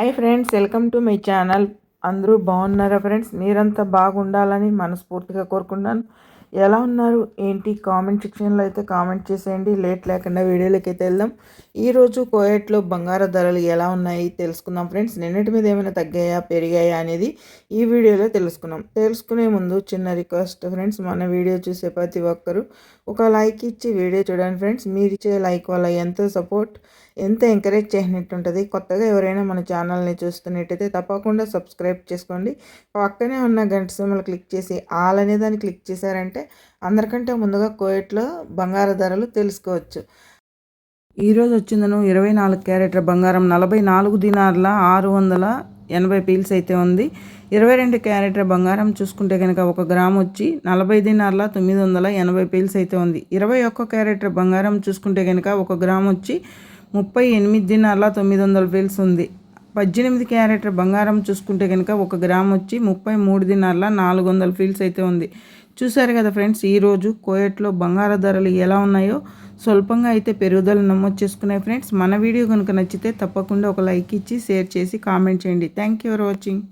Hi friends welcome to my channel. అందరూ బాగున్నారా friends? మీరంతా బాగుండాలని మనస్ఫూర్తిగా కోరుకున్నాను ఎలా ఉన్నారు? ఏంటి? కామెంట్ సెక్షన్లో అయితే కామెంట్ చేసేయండి. లేట్ లేకుండా వీడియోలోకి అయితే వెళ్దాం ఈరోజు కోయట్లో బంగారు ధరలు ఎలా ఉన్నాయి తెలుసుకుందాం ఫ్రెండ్స్. నిన్నటి మీద ఏమైనా తగ్గాయా? పెరిగాయా అనేది ఈ వీడియోలో తెలుసుకున్నాం. తెలుసుకునే ముందు చిన్న రిక్వెస్ట్ ఫ్రెండ్స్. మన వీడియో చూసే ప్రతి ఒక్కరూ ఒక లైక్ ఇచ్చి వీడియో చూడండి ఫ్రెండ్స్. మీరు ఇచ్చే లైక్ వల్ల ఎంతో సపోర్ట్ ఎంత ఎంకరేజ్ చేసినట్టు ఉంటుంది. కొత్తగా ఎవరైనా మన ఛానల్ని చూస్తున్నట్టయితే తప్పకుండా సబ్స్క్రైబ్ చేసుకోండి. పక్కనే ఉన్న గంట సిమ్మలు క్లిక్ చేసి ఆల్ అనే దాన్ని క్లిక్ చేశారంటే అందరికంటే ముందుగా కోయట్లో బంగారు ధరలు తెలుసుకోవచ్చు. ఈరోజు వచ్చిందను ఇరవై నాలుగు క్యారెట్ల బంగారం నలభై నాలుగు దినార్ల ఆరు వందల ఎనభై పీల్స్ అయితే ఉంది. ఇరవై రెండు క్యారెట్ల బంగారం చూసుకుంటే కనుక ఒక గ్రామ్ వచ్చి నలభై దినార్ల తొమ్మిది వందల ఎనభై పీల్స్ అయితే ఉంది. ఇరవై ఒక్క క్యారెట్ల బంగారం చూసుకుంటే కనుక ఒక గ్రామ్ వచ్చి ముప్పై ఎనిమిది దినార్ల తొమ్మిది వందల పీల్స్ ఉంది. పద్దెనిమిది క్యారెట్ బంగారం చూసుకుంటే కనుక ఒక గ్రామ్ వచ్చి ముప్పై మూడు దినార్ల నాలుగు వందల ఫీల్స్ అయితే ఉంది. చూశారు కదా ఫ్రెండ్స్ ఈరోజు కోయట్లో బంగార ధరలు ఎలా ఉన్నాయో స్వల్పంగా అయితే పెరుగుదల నమోదు చేసుకున్నాయి ఫ్రెండ్స్. మన వీడియో కనుక నచ్చితే తప్పకుండా ఒక లైక్ ఇచ్చి షేర్ చేసి కామెంట్ చేయండి. Thank you for watching.